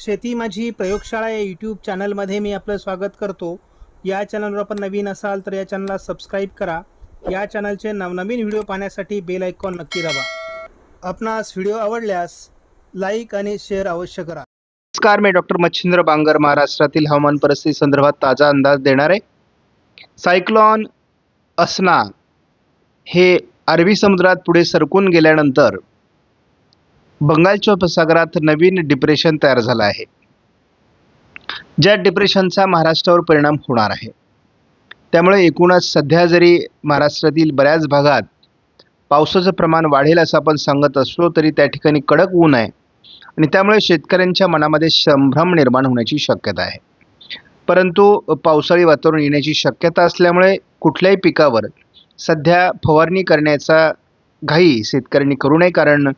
शेती माझी प्रयोगशाळा या यूट्यूब चॅनलमध्ये मी आपलं स्वागत करतो. या चॅनलवर आपण नवीन असाल तर या चॅनलला सबस्क्राईब करा. या चॅनलचे नवनवीन व्हिडिओ पाहण्यासाठी बेल आयकॉन नक्की दाबा. आपणास व्हिडिओ आवडल्यास लाईक आणि शेअर अवश्य करा. नमस्कार मी डॉक्टर मच्छिंद्र बांगर महाराष्ट्रातील हवामान परिस्थिती संदर्भात ताजा अंदाज देणार आहे सायक्लॉन असना हे अरबी समुद्रात पुढे सरकून गेल्यानंतर बंगालच्या उपसागरात नवीन डिप्रेशन तयार झालं आहे. ज्या डिप्रेशनचा महाराष्ट्रावर परिणाम होणार आहे. त्यामुळे एकूणच सध्या जरी महाराष्ट्रातील बऱ्याच भागात पावसाचं प्रमाण वाढेल असं आपण सांगत असलो तरी त्या ठिकाणी कडक ऊन आहे. आणि त्यामुळे शेतकऱ्यांच्या मनामध्ये संभ्रम निर्माण होण्याची शक्यता आहे. परंतु पावसाळी वातावरण येण्याची शक्यता असल्यामुळे कुठल्याही पिकावर सध्या फवारणी करण्याचा घाई शेतकऱ्यांनी करू नये कारण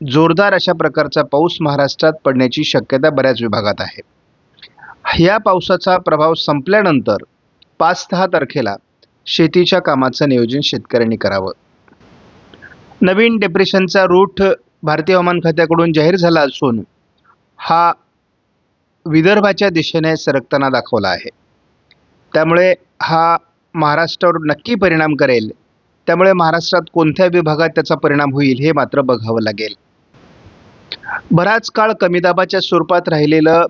जोरदार अशा प्रकारचा पाऊस महाराष्ट्रात पडण्याची शक्यता बऱ्याच विभागात आहे. ह्या पावसाचा प्रभाव संपल्यानंतर पाच दहा तारखेला शेतीच्या कामाचं नियोजन शेतकऱ्यांनी करावं. नवीन डिप्रेशनचा रूट भारतीय हवामान खात्याकडून जाहीर झाला असून हा विदर्भाच्या दिशेने सरकताना दाखवला आहे. त्यामुळे हा महाराष्ट्रावर नक्की परिणाम करेल. त्यामुळे महाराष्ट्रात कोणत्या विभागात त्याचा परिणाम होईल हे मात्र बघावं लागेल. बराच काळ कमी दाबाच्या स्वरूपात राहिलेलं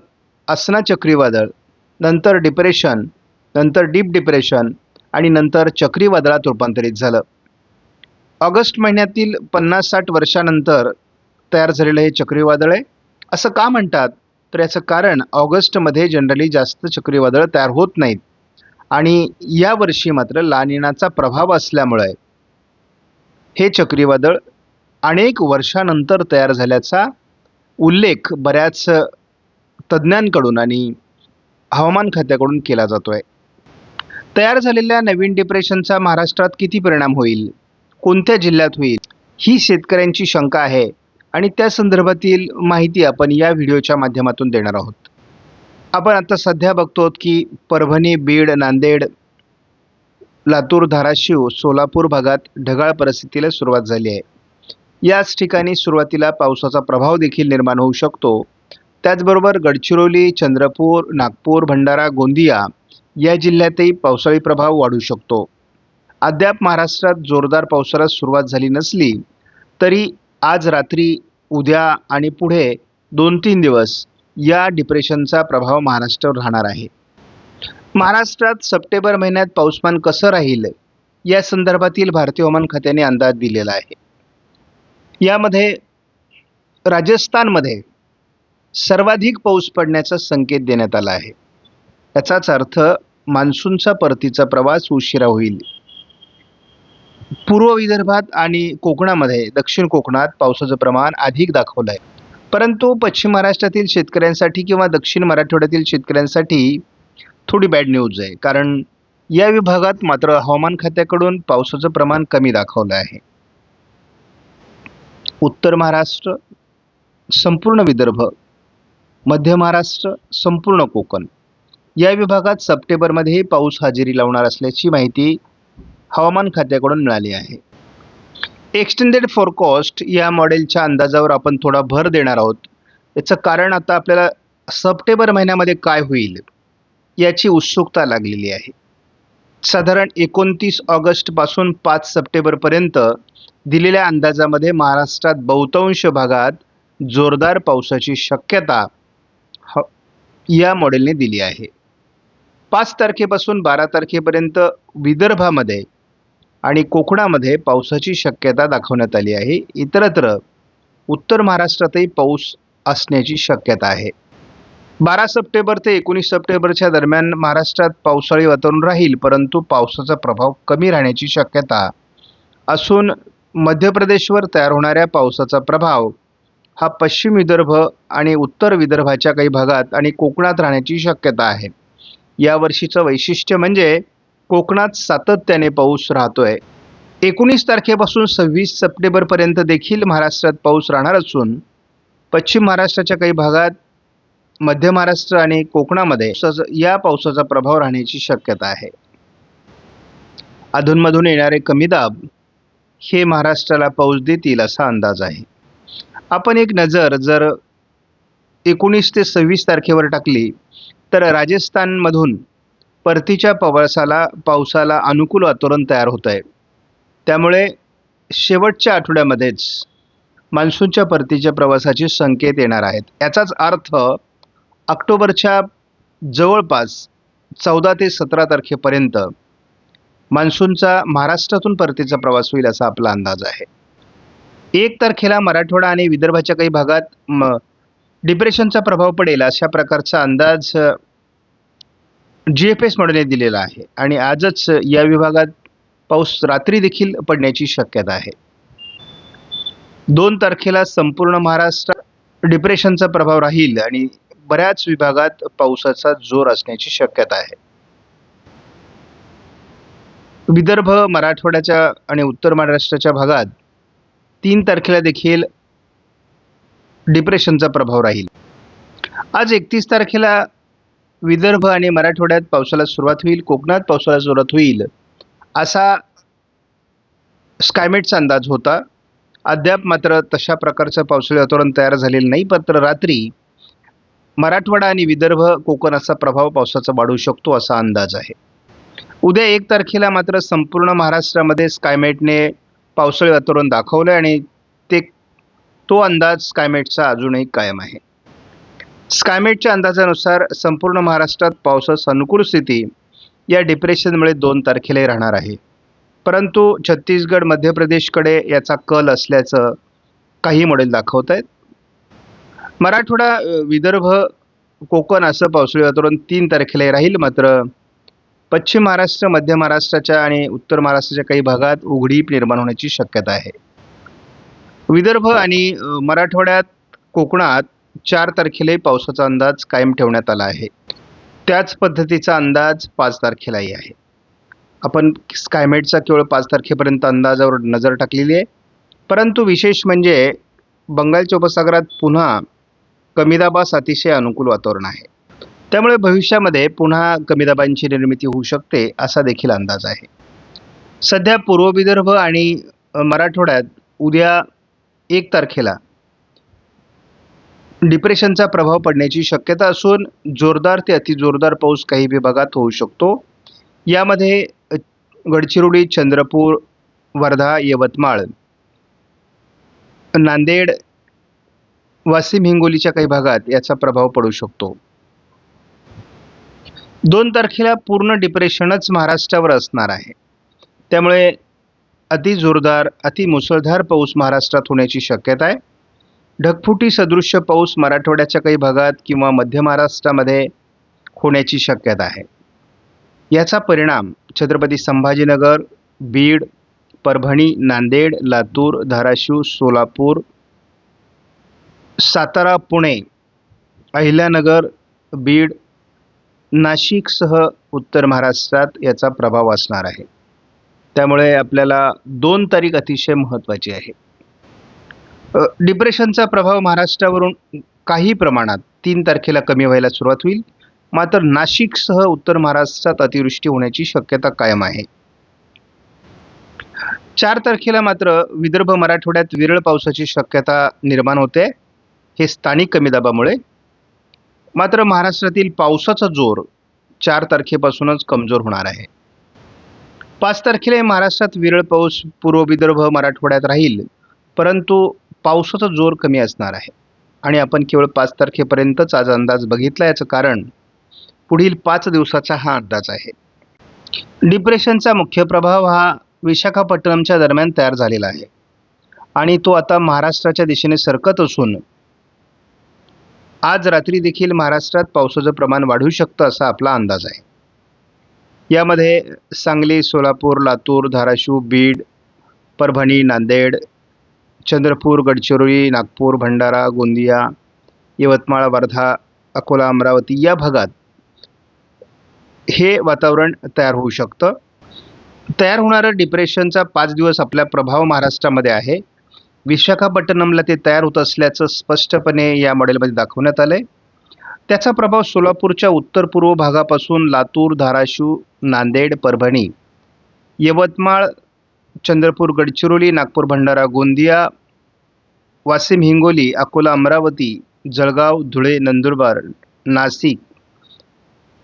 असना चक्रीवादळ नंतर डिप्रेशन नंतर डीप डिप्रेशन आणि नंतर चक्रीवादळात रूपांतरित झालं. ऑगस्ट महिन्यातील पन्नास साठ वर्षानंतर तयार झालेलं हे चक्रीवादळ आहे. असं का म्हणतात? तर याचं कारण ऑगस्टमध्ये जनरली जास्त चक्रीवादळं तयार होत नाहीत. आणि यावर्षी मात्र लानिनाचा प्रभाव असल्यामुळे हे चक्रीवादळ अनेक वर्षानंतर तयार झाल्याचा उल्लेख बऱ्याच तज्ज्ञांकडून आणि हवामान खात्याकडून केला जातो आहे तयार झालेल्या नवीन डिप्रेशनचा महाराष्ट्रात किती परिणाम होईल? कोणत्या जिल्ह्यात होईल? ही शेतकऱ्यांची शंका आहे आणि त्या संदर्भातील माहिती आपण या व्हिडिओच्या माध्यमातून देणार आहोत. आपण आता सध्या बघतो की परभणी बीड नांदेड लातूर धाराशिव सोलापूर भागात ढगाळ परिस्थितीला सुरुवात झाली आहे. याच ठिकाणी सुरुवातीला पावसाचा प्रभाव देखील निर्माण होऊ शकतो. त्याचबरोबर गडचिरोली चंद्रपूर नागपूर भंडारा गोंदिया या जिल्ह्यातही पावसाळी प्रभाव वाढू शकतो. अद्याप महाराष्ट्रात जोरदार पावसाला सुरुवात झाली नसली तरी आज रात्री उद्या आणि पुढे दोन तीन दिवस या डिप्रेशनचा प्रभाव महाराष्ट्रावर राहणार आहे. महाराष्ट्रात सप्टेंबर महिन्यात पाऊसमान कसं राहील? या संदर्भातील भारतीय हवामान खात्याने अंदाज दिलेला आहे. यामध्ये राजस्थानमध्ये सर्वाधिक पाऊस पडण्याचा संकेत देण्यात आला आहे. याचाच अर्थ मान्सूनचा परतीचा प्रवास उशिरा होईल. पूर्व विदर्भात आणि कोकणामध्ये दक्षिण कोकणात पावसाचं प्रमाण अधिक दाखवलं आहे. परंतु पश्चिम महाराष्ट्रातील शेतकऱ्यांसाठी किंवा दक्षिण मराठवाड्यातील शेतकऱ्यांसाठी थोडी बॅड न्यूज आहे. कारण या विभागात मात्र हवामान खात्याकडून पावसाचं प्रमाण कमी दाखवलं आहे. उत्तर महाराष्ट्र संपूर्ण विदर्भ मध्य महाराष्ट्र संपूर्ण कोकण. या विभागात सप्टेंबरमध्ये पाऊस हजेरी लावणार असल्याची माहिती हवामान खात्याकडून मिळाली आहे. एक्सटेंडेड फोरकॉस्ट या मॉडेलच्या अंदाजावर आपण थोडा भर देणार आहोत. याचं कारण आता आपल्याला सप्टेंबर महिन्यामध्ये काय होईल याची उत्सुकता लागलेली आहे. साधारण एकोणतीस ऑगस्टपासून पाच सप्टेंबरपर्यंत दिलेल्या अंदाजामध्ये महाराष्ट्रात बहुतांश भागात जोरदार पावसाची शक्यता ह या मॉडेलने दिली आहे. पाच तारखेपासून बारा तारखेपर्यंत विदर्भामध्ये आणि कोकणामध्ये पावसाची शक्यता दाखवण्यात आली आहे. इतरत्र उत्तर महाराष्ट्रातही पाऊस असण्याची शक्यता आहे. बारा सप्टेंबर ते एकोणीस सप्टेंबरच्या दरम्यान महाराष्ट्रात पावसाळी वातावरण राहील परंतु पावसाचा प्रभाव कमी राहण्याची शक्यता असून मध्य प्रदेशवर तयार होणाऱ्या पावसाचा प्रभाव हा पश्चिम विदर्भ आणि उत्तर विदर्भाच्या काही भागात आणि कोकणात राहण्याची शक्यता आहे. यावर्षीचं वैशिष्ट्य म्हणजे कोकणात सातत्याने पाऊस राहतोय. एकोणीस तारखेपासून सव्वीस सप्टेंबरपर्यंत देखील महाराष्ट्रात पाऊस राहणार असून पश्चिम महाराष्ट्राच्या काही भागात मध्य महाराष्ट्र आणि कोकणामध्ये या पावसाचा प्रभाव राहण्याची शक्यता आहे. अधूनमधून येणारे कमी दाब हे महाराष्ट्राला पाऊस देतील असा अंदाज आहे. आपण एक नजर जर एकोणीस ते सव्वीस तारखेवर टाकली तर राजस्थानमधून परतीच्या पवासाला पावसाला अनुकूल वातावरण तयार होत आहे. त्यामुळे शेवटच्या आठवड्यामध्येच मान्सूनच्या परतीच्या प्रवासाचे संकेत येणार आहेत. याचाच अर्थ ऑक्टोबरच्या जवळपास चौदा ते सतरा तारखेपर्यंत मान्सूनचा महाराष्ट्रातून परतीचा प्रवास होईल असा आपला अंदाज आहे. एक तारखेला मराठवाडा आणि विदर्भाच्या काही भागात म डिप्रेशनचा प्रभाव पडेल अशा प्रकारचा अंदाज जी एफ एस मॉडेलने दिलेला आहे. आणि आजच या विभागात पाऊस रात्री देखील पडण्याची शक्यता आहे. दोन तारखेला संपूर्ण महाराष्ट्रात डिप्रेशनचा प्रभाव राहील आणि बऱ्याच विभागात पावसाचा जोर असण्याची शक्यता आहे. विदर्भ मराठवाड्याच्या आणि उत्तर महाराष्ट्राच्या भागात तीन तारखेला देखील डिप्रेशनचा प्रभाव राहील. आज एकतीस तारखेला विदर्भ आणि मराठवाड्यात पावसाला सुरुवात होईल कोकणात पावसाला सुरुवात होईल असा स्कायमेटचा अंदाज होता. अद्याप मात्र तशा प्रकारचं पावसाळी वातावरण तयार झालेलं नाही मात्र रात्री मराठवाडा आणि विदर्भ कोकण असा प्रभाव पावसाचा वाढू शकतो असा अंदाज आहे. उद्या एक तारखेला मात्र संपूर्ण महाराष्ट्रामध्ये स्कायमेटने पावसाळी वातावरण दाखवलं आणि ते तो अंदाज स्कायमेटचा अजूनही कायम आहे. स्कायमेटच्या अंदाजानुसार संपूर्ण महाराष्ट्रात पावसास अनुकूल स्थिती या डिप्रेशनमुळे दोन तारखेलाही राहणार आहे. परंतु छत्तीसगड मध्य प्रदेशकडे याचा कल असल्याचं काही मॉडेल दाखवत आहेत. मराठवाडा विदर्भ कोकण असं पावसाळी वातावरण तीन तारखेलाही राहील मात्र पश्चिम महाराष्ट्र मध्य महाराष्ट्राच्या आणि उत्तर महाराष्ट्राच्या काही भागात उघडीप निर्माण होण्याची शक्यता आहे. विदर्भ आणि मराठवाड्यात कोकणात चार तारखेलाही पावसाचा अंदाज कायम ठेवण्यात आला आहे. त्याच पद्धतीचा अंदाज पाच तारखेलाही आहे. आपण स्कायमेटचा केवळ पाच तारखेपर्यंत अंदाजावर नजर टाकलेली आहे. परंतु विशेष म्हणजे बंगालच्या उपसागरात पुन्हा कमी दाबास अतिशय अनुकूल वातावरण आहे. त्यामुळे भविष्यामध्ये पुन्हा कमी दाबांची निर्मिती होऊ शकते असा देखील अंदाज आहे. सध्या पूर्व विदर्भ आणि मराठवाड्यात उद्या एक तारखेला डिप्रेशनचा प्रभाव पडण्याची शक्यता असून जोरदार ते अतिजोरदार पाऊस काही विभागात होऊ शकतो. यामध्ये गडचिरोली चंद्रपूर वर्धा यवतमाळ नांदेड वाशिम हिंगोलीच्या काही भागात याचा प्रभाव पडू शकतो. दोन तारखेला पूर्ण डिप्रेशनच महाराष्ट्रावर असणार आहे. त्यामुळे अति जोरदार अति मुसळधार पाऊस महाराष्ट्रात होण्याची शक्यता आहे. ढगफुटी सदृश्य पाऊस मराठवाड्याच्या काही भागात किंवा मध्य महाराष्ट्रामध्ये होण्याची शक्यता आहे. याचा परिणाम छत्रपती संभाजीनगर बीड परभणी नांदेड लातूर धाराशिव सोलापूर सातारा पुणे अहिल्यानगर बीड नाशिकसह उत्तर महाराष्ट्रात याचा प्रभाव असणार आहे. त्यामुळे आपल्याला दोन तारीख अतिशय महत्त्वाची आहे. डिप्रेशनचा प्रभाव महाराष्ट्रावरून काही प्रमाणात तीन तारखेला कमी व्हायला सुरुवात होईल. मात्र नाशिकसह उत्तर महाराष्ट्रात अतिवृष्टी होण्याची शक्यता कायम आहे. चार तारखेला मात्र विदर्भ मराठवाड्यात विरळ पावसाची शक्यता निर्माण होते. हे स्थानिक कमी दाबामुळे मात्र महाराष्ट्रातील पावसाचा जोर चार तारखेपासूनच कमजोर होणार आहे. पाच तारखेला महाराष्ट्रात विरळ पाऊस पूर्व विदर्भ मराठवाड्यात राहील परंतु पावसाचा जोर कमी असणार आहे. आणि आपण केवळ पाच तारखेपर्यंतच आज अंदाज बघितला याचं कारण पुढील पाच दिवसाचा हा अंदाज आहे. डिप्रेशनचा मुख्य प्रभाव हा विशाखापट्टणमच्या दरम्यान तयार झालेला आहे. आणि तो आता महाराष्ट्राच्या दिशेने सरकत असून आज रात्री देखील महाराष्ट्रात पावसाचं प्रमाण वाढू शकतं असा आपला अंदाज आहे. यामध्ये सांगली सोलापूर लातूर धाराशिव बीड परभणी नांदेड चंद्रपूर गडचिरोली नागपूर भंडारा गोंदिया यवतमाळ वर्धा अकोला अमरावती या भागात हे वातावरण तयार होऊ शकतं. तयार होणारं डिप्रेशनचा पाच दिवस आपला प्रभाव महाराष्ट्रामध्ये आहे. विशाखापट्टणमला ते तयार होत असल्याचं स्पष्टपणे या मॉडेलमध्ये दाखवण्यात आलं आहे त्याचा प्रभाव सोलापूरच्या उत्तर पूर्व भागापासून लातूर धाराशिव नांदेड परभणी यवतमाळ चंद्रपूर गडचिरोली नागपूर भंडारा गोंदिया वाशिम हिंगोली अकोला अमरावती जळगाव धुळे नंदुरबार नाशिक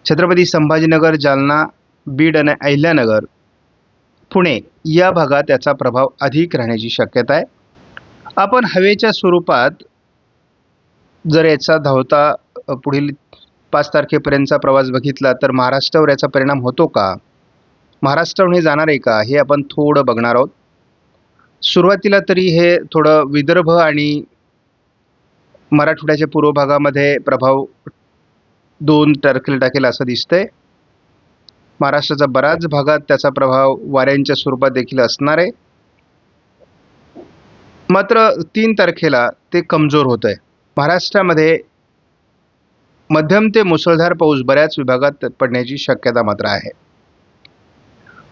छत्रपती संभाजीनगर जालना बीड आणि अहिल्यानगर पुणे या भागात त्याचा प्रभाव अधिक राहण्याची शक्यता आहे. आपण हवेच्या स्वरूपात जर याचा धावता पुढील पाच तारखेपर्यंतचा प्रवास बघितला तर महाराष्ट्रावर याचा परिणाम होतो का? महाराष्ट्राहून हे जाणार आहे का? हे आपण थोडं बघणार आहोत. सुरुवातीला तरी हे थोडं विदर्भ आणि मराठवाड्याच्या पूर्व भागामध्ये प्रभाव दोन तारखेला टाकेल असं दिसतंय. महाराष्ट्राचा बऱ्याच भागात त्याचा प्रभाव वाऱ्यांच्या स्वरूपात देखील असणार आहे. मात्र तीन तारखेला ते कमजोर होत आहे महाराष्ट्रामध्ये मध्यम ते मुसळधार पाऊस बऱ्याच विभागात पडण्याची शक्यता मात्र आहे.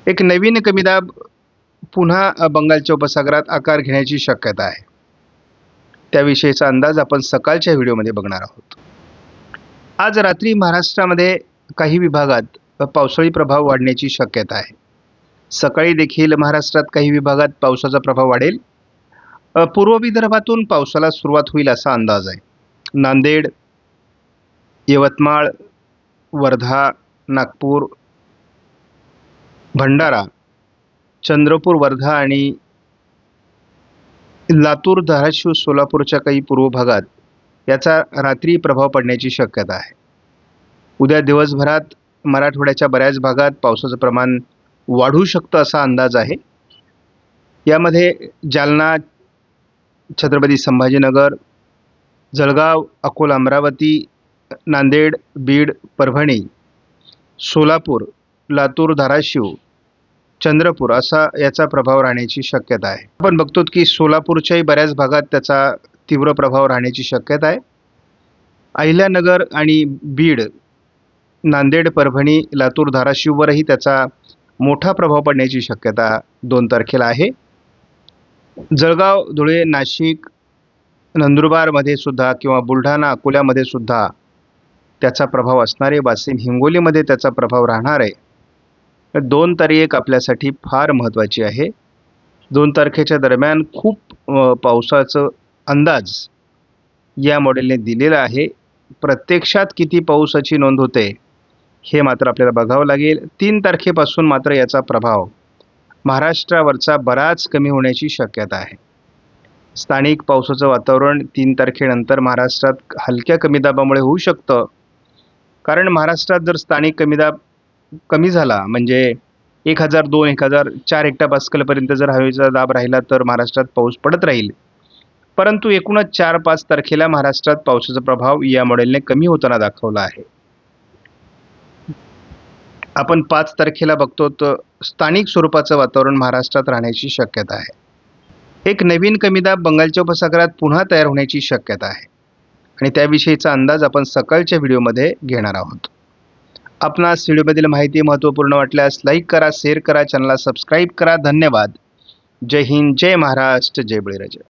एक नवीन कमीदाब पुन्हा बंगालच्या उपसागरात आकार घेण्याची शक्यता आहे. त्याविषयीचा अंदाज आपण सकाळच्या व्हिडिओमध्ये बघणार आहोत. आज रात्री महाराष्ट्रामध्ये काही विभागात पावसाळी प्रभाव वाढण्याची शक्यता आहे. सकाळी देखील महाराष्ट्रात काही विभागात पावसाचा प्रभाव वाढेल. पूर्व विदर्भातून पावसाला सुरुवात होईल असा अंदाज आहे. नांदेड यवतमाळ वर्धा नागपूर भंडारा चंद्रपूर वर्धा आणि लातूर धाराशिव सोलापूरच्या काही पूर्व भागात याचा रात्री प्रभाव पडण्याची शक्यता आहे. उद्या दिवसभरात मराठवाड्याच्या बऱ्याच भागात पावसाचं प्रमाण वाढू शकतं असा अंदाज आहे. यामध्ये जालना छत्रपती संभाजीनगर जळगाव अकोला अमरावती नांदेड बीड परभणी सोलापूर लातूर धाराशिव चंद्रपूर असा याचा प्रभाव राहण्याची शक्यता आहे. आपण बघतो की सोलापूरच्याही बऱ्याच भागात त्याचा तीव्र प्रभाव राहण्याची शक्यता आहे. अहिल्यानगर आणि बीड नांदेड परभणी लातूर धाराशिववरही त्याचा मोठा प्रभाव पडण्याची शक्यता दोन तारखेला आहे. जळगाव धुळे नाशिक नंदुरबारमध्ये सुद्धा किंवा बुलढाणा अकोल्यामध्ये सुद्धा त्याचा प्रभाव असणार आहे वाशिम हिंगोलीमध्ये त्याचा प्रभाव राहणार आहे तर दोन तारीख आपल्यासाठी फार महत्त्वाची आहे. दोन तारखेच्या दरम्यान खूप पावसाचं अंदाज या मॉडेलने दिलेला आहे. प्रत्यक्षात किती पावसाची नोंद होते हे मात्र आपल्याला बघावं लागेल. तीन तारखेपासून मात्र याचा प्रभाव महाराष्ट्रावरचा बराच कमी होण्याची शक्यता आहे. स्थानिक पावसाचं वातावरण तीन तारखेनंतर महाराष्ट्रात हलक्या कमी दाबामुळे होऊ शकतं. कारण महाराष्ट्रात जर स्थानिक कमी दाब कमी झाला म्हणजे एक हजार दोन एक हजार चार एकटा पास्कलपर्यंत जर हवेचा दाब राहिला तर महाराष्ट्रात पाऊस पडत राहील. परंतु एकूणच चार पाच तारखेला महाराष्ट्रात पावसाचा प्रभाव या मॉडेलने कमी होताना दाखवला आहे. आपण पाच तारखेला बघतो तर स्थानिक स्वरूपाचं वातावरण महाराष्ट्रात राहण्याची शक्यता आहे. एक नवीन कमीदाब बंगालच्या उपसागरात पुन्हा तयार होण्याची शक्यता आहे. आणि त्याविषयीचा अंदाज आपण सकाळच्या व्हिडिओमध्ये घेणार आहोत. आपणास व्हिडिओमधील माहिती महत्त्वपूर्ण वाटल्यास लाईक करा शेअर करा चॅनलला सबस्क्राईब करा. धन्यवाद. जय हिंद जय महाराष्ट्र जय बळीराजा.